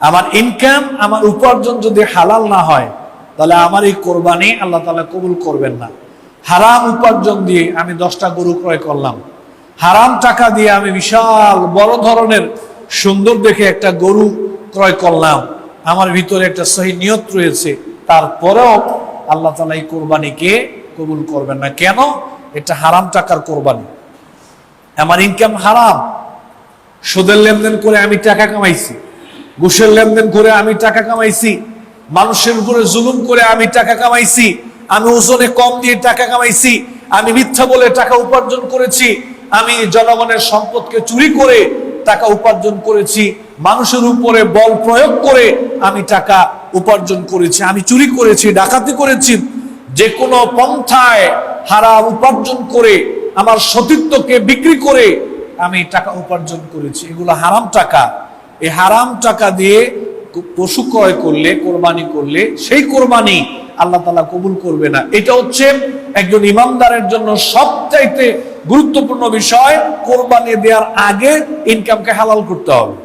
আমার ইনকাম আমার উপার্জন যদি হালাল না হয়, তাহলে আমার এই কোরবানি আল্লাহ তালা কবুল করবেন না। হারাম উপার্জন দিয়ে আমি দশটা গরু ক্রয় করলাম। হারাম টাকা দিয়ে আমি বিশাল বড় ধরনের সুন্দর দেখে একটা গরু ক্রয় করলাম। আমার ভিতরে একটা সহি নিয়ত রয়েছে। তারপরেও আল্লাহ তালা এই কোরবানিকে কবুল করবেন না। কেন? এটা হারাম টাকার কোরবানি। আমার ইনকাম হারাম। সুদের লেনদেন করে আমি টাকা কামাইছি। ঘুষের লেনদেন করে আমি টাকা কামাইছি। মানুষের উপরে জুলুম করে আমি টাকা কামাইছি। আমি ওজনে কম দিয়ে টাকা কামাইছি। আমি মিথ্যা বলে টাকা উপার্জন করেছি। আমি জনগণের সম্পদকে চুরি করে টাকা উপার্জন করেছি। মানুষের উপরে বল প্রয়োগ করে আমি টাকা উপার্জন করেছি। আমি চুরি করেছি, ডাকাতি করেছি। যে কোনো পন্থায় হারাম উপার্জন করে, আমার সতীত্বকে বিক্রি করে আমি টাকা উপার্জন করেছি। এগুলো হারাম টাকা। এই হারাম টাকা দিয়ে পশু ক্রয় করলে, কোরবানি করলে, সেই কোরবানি আল্লাহ তালা কবুল করবে না। এটা হচ্ছে একজন ইমানদারের জন্য সবচাইতে গুরুত্বপূর্ণ বিষয়, কোরবানি দেওয়ার আগে ইনকামকে হালাল করতে হবে।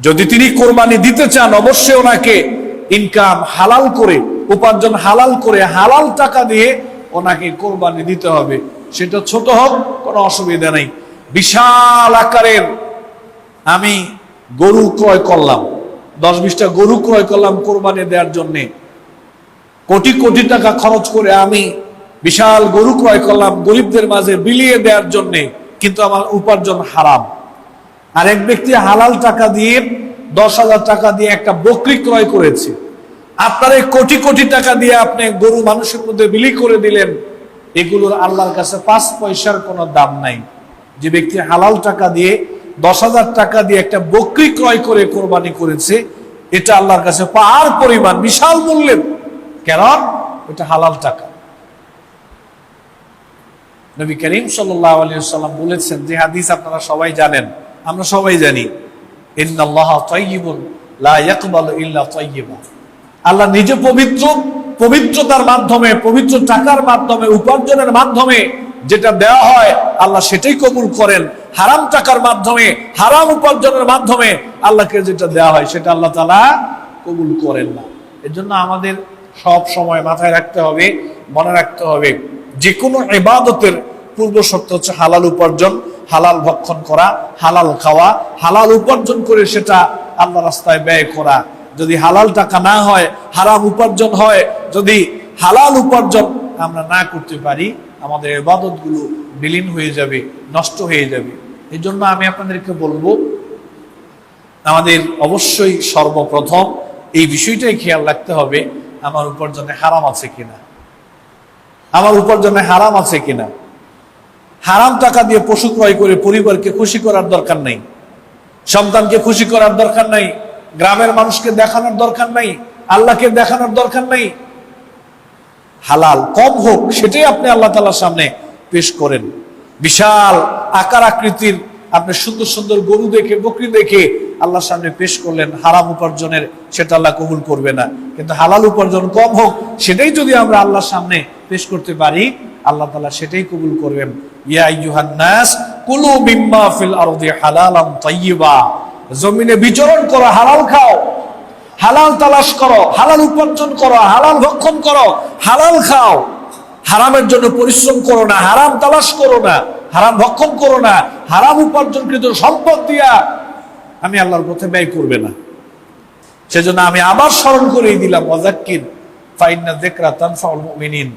যদি তিনি কোরবানি দিতে চান, অবশ্যই ওনাকে ইনকাম হালাল করে, উপার্জন হালাল করে, হালাল টাকা দিয়ে ওনাকে কোরবানি দিতে হবে। সেটা ছোট হোক, কোনো অসুবিধা নেই। বিশাল আকারের আমি গরু ক্রয় করলাম। দশ বিশটা গরু ক্রয় করলাম কোরবানি দেওয়ার জন্যে। কোটি কোটি টাকা খরচ করে আমি বিশাল গরু ক্রয় করলাম গরিবদের মাঝে বিলিয়ে দেওয়ার জন্যে, কিন্তু আমার উপার্জন হারাম। আর এক ব্যক্তি হালাল টাকা দিয়ে, দশ হাজার টাকা দিয়ে একটা বকরি ক্রয় করেছে। আপনার এই কোটি কোটি টাকা দিয়ে আপনি গরু মানুষের মধ্যে বিলি করে দিলেন এগুলোর আল্লাহর কাছে পাঁচ পয়সার কোনো দাম নাই। যে ব্যক্তি হালাল টাকা দিয়ে, দশ হাজার টাকা দিয়ে একটা বকরি ক্রয় করে কোরবানি করেছে, এটা আল্লাহর কাছে পার পরিমাণ, বিশাল মূল্যের। কেন এটা হালাল টাকা। নবী করিম আলিয়াল্লাম বলেছেন, যে হাদিস আপনারা সবাই জানেন, আমরা সবাই জানি আল্লাহ নিজে পবিত্র পবিত্রতার মাধ্যমে, পবিত্র টাকার মাধ্যমে, উপার্জনের মাধ্যমে যেটা দেওয়া হয়, আল্লাহ সেটাই কবুল করেন। হারাম টাকার মাধ্যমে, হারাম উপার্জনের মাধ্যমে আল্লাহকে যেটা দেওয়া হয়, সেটা আল্লাহ তালা কবুল করেন না। এর জন্য আমাদের সব সময় মাথায় রাখতে হবে, মনে রাখতে হবে যে কোনো এবাদতের পূর্ব শর্ত হচ্ছে হালাল উপার্জন, হালাল ভক্ষণ করা, হালাল খাওয়া, হালাল উপার্জন করে সেটা আল্লাহ রাস্তায় ব্যয় করা। যদি হালাল টাকা না হয়, হারাম উপার্জন হয়, যদি হালাল উপার্জন আমরা না করতে পারি, আমাদের এবাদতগুলো বিলীন হয়ে যাবে, নষ্ট হয়ে যাবে। এই জন্য আমি আপনাদেরকে বলব, আমাদের অবশ্যই সর্বপ্রথম এই বিষয়টাই খেয়াল রাখতে হবে, আমার উপার্জনে হারাম আছে কিনা। আমার উপার্জনে হারাম আছে কিনা। হারাম টাকা দিয়ে পশু ক্রয় করে পরিবারকে খুশি করার দরকার নেই, সন্তানকে খুশি করার দরকার নাই গ্রামের মানুষকে দেখানোর দরকার নাই, আল্লাহকে দেখানোর দরকার নাই। হালাল, কম হোক, সেটাই আপনি আল্লাহ তালার সামনে পেশ করেন। বিশাল আকার আকৃতির আপনি সুন্দর সুন্দর গরু দেখে, বকরি দেখে আল্লাহর সামনে পেশ করলেন, হারাম উপার্জনের সেটা আল্লাহ কবুল করবে না। কিন্তু হালাল উপার্জন কম হোক, সেটাই যদি আমরা আল্লাহর সামনে পেশ করতে পারি, আল্লাহ তালা সেটাই কবুল করবেন। ইয়া ইউহান্নাস কুলু মিম্মা ফিল আরদি হালালাম তাইয়্যিবা জমিনে বিচরণ করো, হালাল খাও। হালাল তালাশ করো, হালাল উপার্জন করো, হালাল ভক্ষণ করো, হালাল খাও। হারামের জন্য পরিশ্রম করো না, হারাম তালাশ করো না, হারাম ভক্ষণ করো না, হারাম উপার্জনকৃত সম্পদ দিয়া আমি আল্লাহর পথে ব্যয় করবে না। সেজন্য আমি আবার স্মরণ করেই দিলাম, ওয়াজাক্কির, ফাইন্না যিকরা তানফাউল মুমিনিন।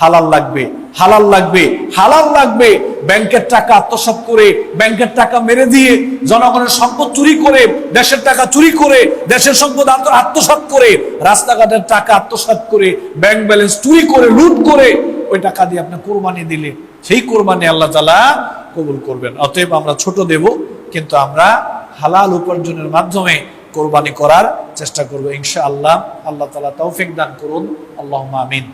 হালাল লাগবে হালাল লাগবে হালাল লাগবে। ব্যাংকের টাকা আত্মসাৎ করে, ব্যাংকের টাকা মেরে দিয়ে জনগণের সম্পদ চুরি করে, দেশের টাকা চুরি করে, দেশের সম্পদ আত্ম- আত্মসাৎ করে, রাস্তাঘাটের টাকা আত্মসাৎ করে, ব্যাংক ব্যালেন্স চুরি করে, লুট করে, ওই টাকা দিয়ে আপনি কোরবানি দিলে, সেই কোরবানি আল্লাহ তালা কবুল করবেন। অতএব আমরা ছোট দেব, কিন্তু আমরা হালাল উপার্জনের মাধ্যমে কোরবানি করার চেষ্টা করব। ইনশা আল্লাহ আল্লাহ তালা তৌফিক দান করুন। আল্লাহ আমিন।